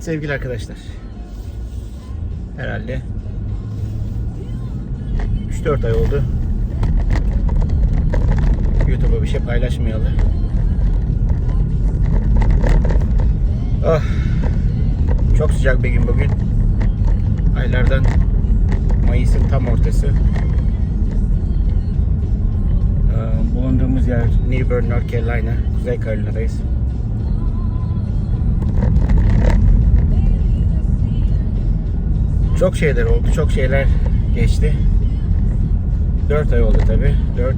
Evet sevgili arkadaşlar. Herhalde 3-4 ay oldu. YouTube'a bir şey paylaşmayalı. Ah. Çok sıcak bir gün bugün. Aylardan Mayıs'ın tam ortası. Ee, Bulunduğumuz yer New Bern, North Carolina. Kuzey Carolina'dayız. Çok şeyler oldu, çok şeyler geçti. 4 ay oldu tabi. 4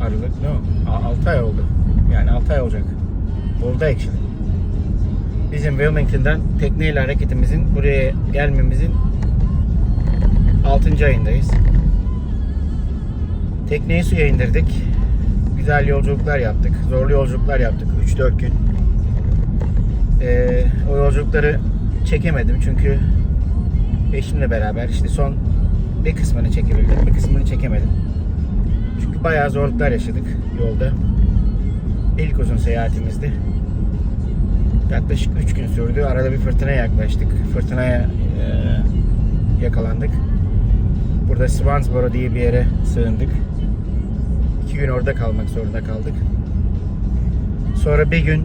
Aralık, no, 6 ay oldu. Yani 6 ay olacak. Oldu actually. Bizim Wilmington'dan tekneyle hareketimizin buraya gelmemizin 6. ayındayız. Tekneyi suya indirdik. Güzel yolculuklar yaptık. Zorlu yolculuklar yaptık. 3-4 gün. Ee, o yolculukları çekemedim çünkü eşimle beraber işte son bir kısmını çekebildim, bir kısmını çekemedim. Çünkü bayağı zorluklar yaşadık yolda. İlk uzun seyahatimizdi. Yaklaşık 3 gün sürdü. Arada bir fırtınaya yaklaştık. Fırtınaya e, yakalandık. Burada Swansboro diye bir yere sığındık. İki gün orada kalmak zorunda kaldık. Sonra bir gün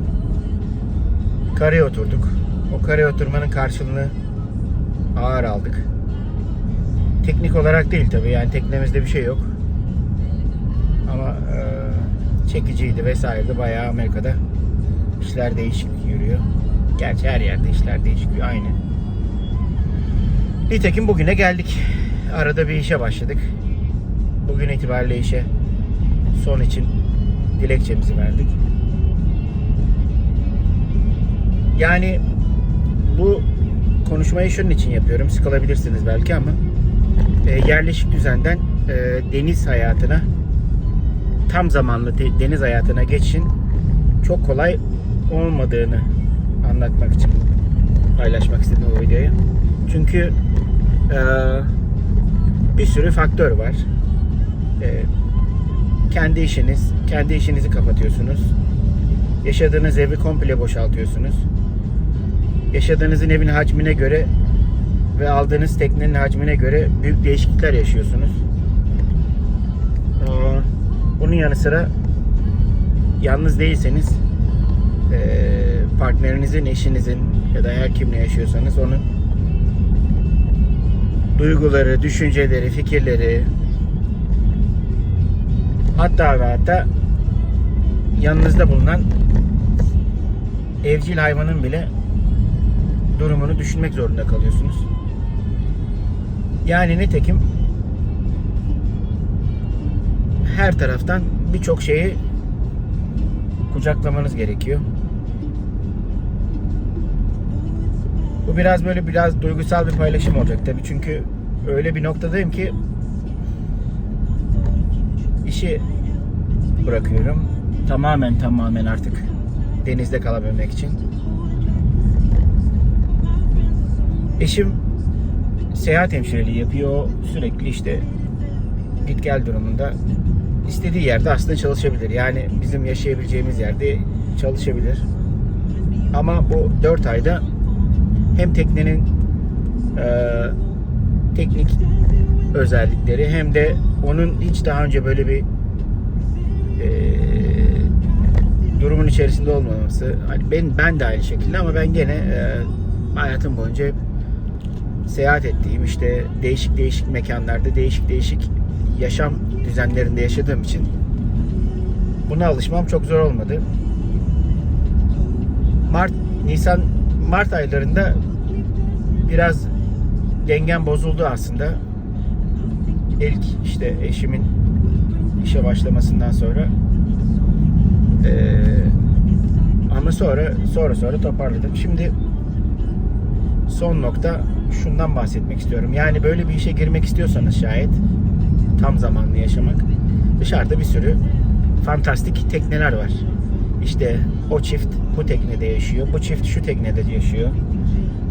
karaya oturduk. O karaya oturmanın karşılığını ağır aldık. Teknik olarak değil tabi yani teknemizde bir şey yok. Ama e, çekiciydi vesaire bayağı Amerika'da işler değişik yürüyor. Gerçi her yerde işler değişik aynı. Nitekim bugüne geldik. Arada bir işe başladık. Bugün itibariyle işe son için dilekçemizi verdik. Yani bu konuşmayı şunun için yapıyorum. Sıkılabilirsiniz belki ama e, yerleşik düzenden e, deniz hayatına tam zamanlı de- deniz hayatına geçin çok kolay olmadığını anlatmak için paylaşmak istedim bu videoyu. Çünkü e, bir sürü faktör var. E, kendi işiniz, kendi işinizi kapatıyorsunuz. Yaşadığınız evi komple boşaltıyorsunuz. Yaşadığınızın evin hacmine göre ve aldığınız teknenin hacmine göre büyük değişiklikler yaşıyorsunuz. Aa, Bunun yanı sıra yalnız değilseniz eee, partnerinizin, eşinizin ya da her kimle yaşıyorsanız onun duyguları, düşünceleri, fikirleri hatta ve hatta yanınızda bulunan evcil hayvanın bile durumunu düşünmek zorunda kalıyorsunuz. Yani nitekim her taraftan birçok şeyi kucaklamanız gerekiyor. Bu biraz böyle biraz duygusal bir paylaşım olacak tabii çünkü öyle bir noktadayım ki işi bırakıyorum. Tamamen tamamen artık denizde kalabilmek için. Eşim seyahat hemşireliği yapıyor. Sürekli işte git gel durumunda istediği yerde aslında çalışabilir. Yani bizim yaşayabileceğimiz yerde çalışabilir. Ama bu 4 ayda hem teknenin e, teknik özellikleri hem de onun hiç daha önce böyle bir e, durumun içerisinde olmaması. Hani ben ben de aynı şekilde ama ben gene e, hayatım boyunca hep seyahat ettiğim işte değişik değişik mekanlarda değişik değişik yaşam düzenlerinde yaşadığım için buna alışmam çok zor olmadı. Mart, Nisan, Mart aylarında biraz dengem bozuldu aslında. İlk işte eşimin işe başlamasından sonra Ee, ama sonra sonra sonra toparladım. Şimdi son nokta şundan bahsetmek istiyorum. Yani böyle bir işe girmek istiyorsanız şayet tam zamanlı yaşamak dışarıda bir sürü fantastik tekneler var. İşte o çift bu teknede yaşıyor, bu çift şu teknede yaşıyor.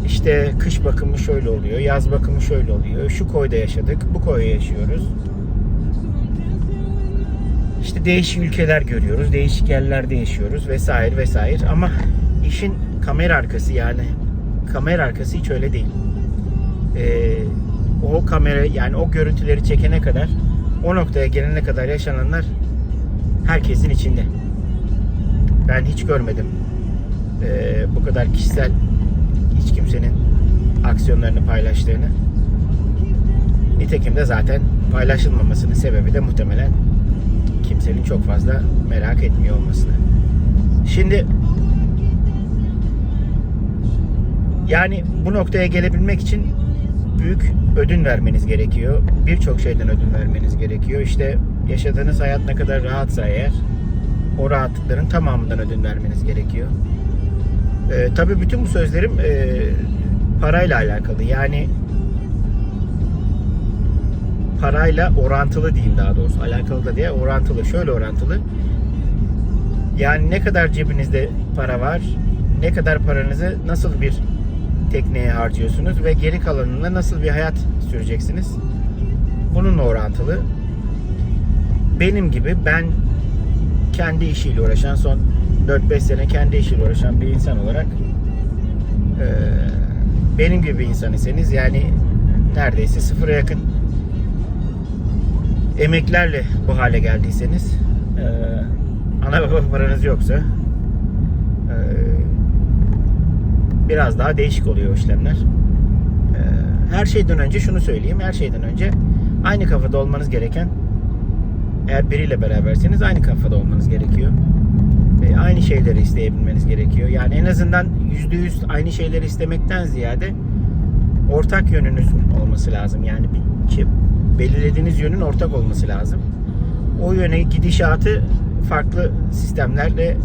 İşte kış bakımı şöyle oluyor, yaz bakımı şöyle oluyor. Şu koyda yaşadık, bu koyda yaşıyoruz. İşte değişik ülkeler görüyoruz, değişik yerlerde yaşıyoruz vesaire vesaire. Ama işin kamera arkası yani kamera arkası hiç öyle değil. Ee, o kamera yani o görüntüleri çekene kadar o noktaya gelene kadar yaşananlar herkesin içinde. Ben hiç görmedim. Ee, bu kadar kişisel hiç kimsenin aksiyonlarını paylaştığını. Nitekim de zaten paylaşılmamasının sebebi de muhtemelen kimsenin çok fazla merak etmiyor olmasını. Şimdi yani bu noktaya gelebilmek için büyük ödün vermeniz gerekiyor. Birçok şeyden ödün vermeniz gerekiyor. İşte yaşadığınız hayat ne kadar rahatsa eğer o rahatlıkların tamamından ödün vermeniz gerekiyor. Ee, tabii bütün bu sözlerim e, parayla alakalı. Yani parayla orantılı diyeyim daha doğrusu. Alakalı da diye orantılı. Şöyle orantılı. Yani ne kadar cebinizde para var, ne kadar paranızı nasıl bir tekneye harcıyorsunuz ve geri kalanında nasıl bir hayat süreceksiniz? Bununla orantılı. Benim gibi ben kendi işiyle uğraşan son 4-5 sene kendi işiyle uğraşan bir insan olarak eee, benim gibi bir insan iseniz yani neredeyse sıfıra yakın emeklerle bu hale geldiyseniz eee, ana baba paranız yoksa eee, biraz daha değişik oluyor işlemler. Eee, her şeyden önce şunu söyleyeyim. Her şeyden önce aynı kafada olmanız gereken eğer biriyle beraberseniz aynı kafada olmanız gerekiyor. Ve aynı şeyleri isteyebilmeniz gerekiyor. Yani en azından %100 aynı şeyleri istemekten ziyade ortak yönünüzün olması lazım. Yani bir, ki belirlediğiniz yönün ortak olması lazım. O yöne gidişatı farklı sistemlerle e,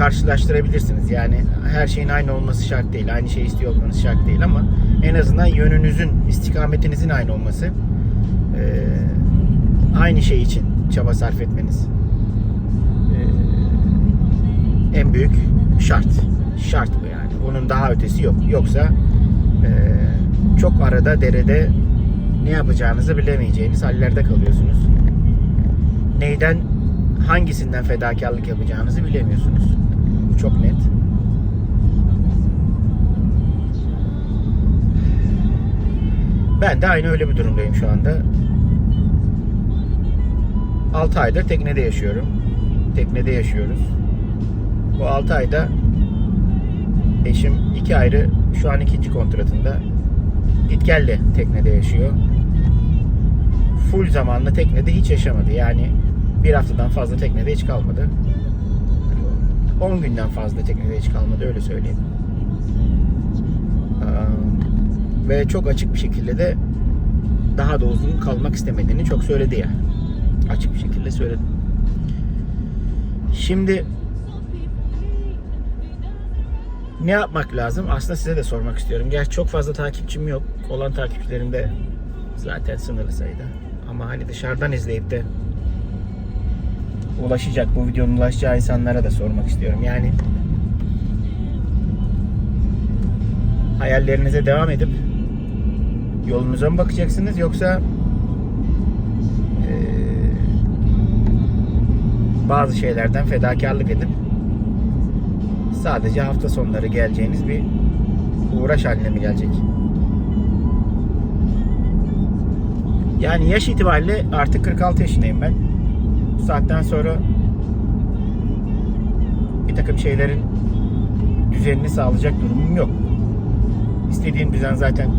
karşılaştırabilirsiniz. Yani her şeyin aynı olması şart değil. Aynı şeyi istiyor olmanız şart değil ama en azından yönünüzün, istikametinizin aynı olması e, aynı şey için çaba sarf etmeniz e, en büyük şart. Şart bu yani. Onun daha ötesi yok. Yoksa e, çok arada derede ne yapacağınızı bilemeyeceğiniz hallerde kalıyorsunuz. Neyden hangisinden fedakarlık yapacağınızı bilemiyorsunuz. Çok net. Ben de aynı öyle bir durumdayım şu anda. 6 aydır teknede yaşıyorum. Teknede yaşıyoruz. Bu 6 ayda eşim iki ayrı şu an ikinci kontratında git gelle teknede yaşıyor. Full zamanlı teknede hiç yaşamadı. Yani bir haftadan fazla teknede hiç kalmadı. 10 günden fazla teknede hiç kalmadı öyle söyleyeyim. Aa, Ve çok açık bir şekilde de daha da uzun kalmak istemediğini çok söyledi ya. Açık bir şekilde söyledi. Şimdi ne yapmak lazım? Aslında size de sormak istiyorum. Gerçi çok fazla takipçim yok. Olan takipçilerim de zaten sınırlı sayıda. Ama hani dışarıdan izleyip de ulaşacak, bu videonun ulaşacağı insanlara da sormak istiyorum. Yani hayallerinize devam edip yolunuza mı bakacaksınız yoksa eee, bazı şeylerden fedakarlık edip sadece hafta sonları geleceğiniz bir uğraş haline mi gelecek? Yani yaş itibariyle artık 46 yaşındayım ben. Saatten sonra bir takım şeylerin düzenini sağlayacak durumum yok. İstediğim düzen zaten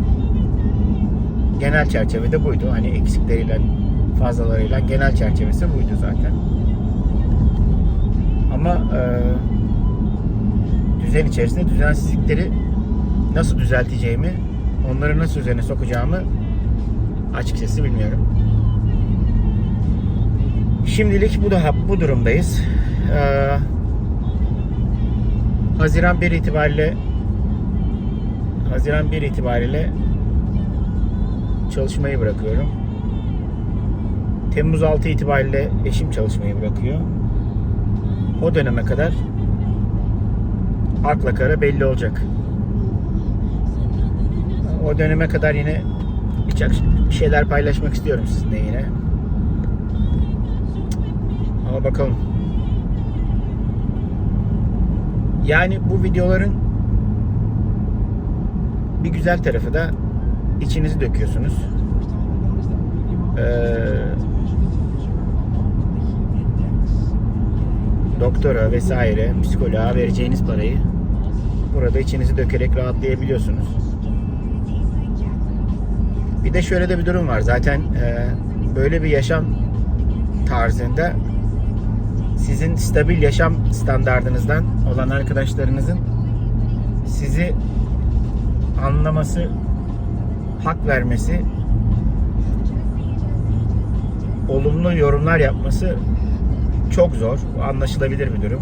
genel çerçevede buydu. Hani eksikleriyle, fazlalarıyla genel çerçevesi buydu zaten. Ama e, düzen içerisinde düzensizlikleri nasıl düzelteceğimi, onları nasıl üzerine sokacağımı açıkçası bilmiyorum. Şimdilik bu da bu durumdayız. Ee, Haziran 1 itibariyle Haziran 1 itibariyle çalışmayı bırakıyorum. Temmuz 6 itibariyle eşim çalışmayı bırakıyor. O döneme kadar akla kara belli olacak. O döneme kadar yine birçok şeyler paylaşmak istiyorum sizinle yine. Ama bakalım. Yani bu videoların bir güzel tarafı da içinizi döküyorsunuz. Ee, doktora vesaire, psikoloğa vereceğiniz parayı burada içinizi dökerek rahatlayabiliyorsunuz. Bir de şöyle de bir durum var. Zaten e, böyle bir yaşam tarzında sizin stabil yaşam standardınızdan olan arkadaşlarınızın sizi anlaması, hak vermesi, olumlu yorumlar yapması çok zor. Anlaşılabilir bir durum.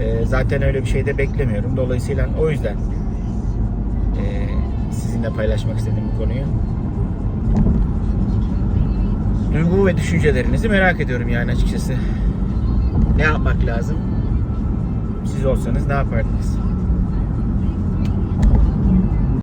Ee, zaten öyle bir şey de beklemiyorum. Dolayısıyla o yüzden ee, sizinle paylaşmak istedim bu konuyu. Duygu ve düşüncelerinizi merak ediyorum yani açıkçası. Ne yapmak lazım? Siz olsanız ne yapardınız?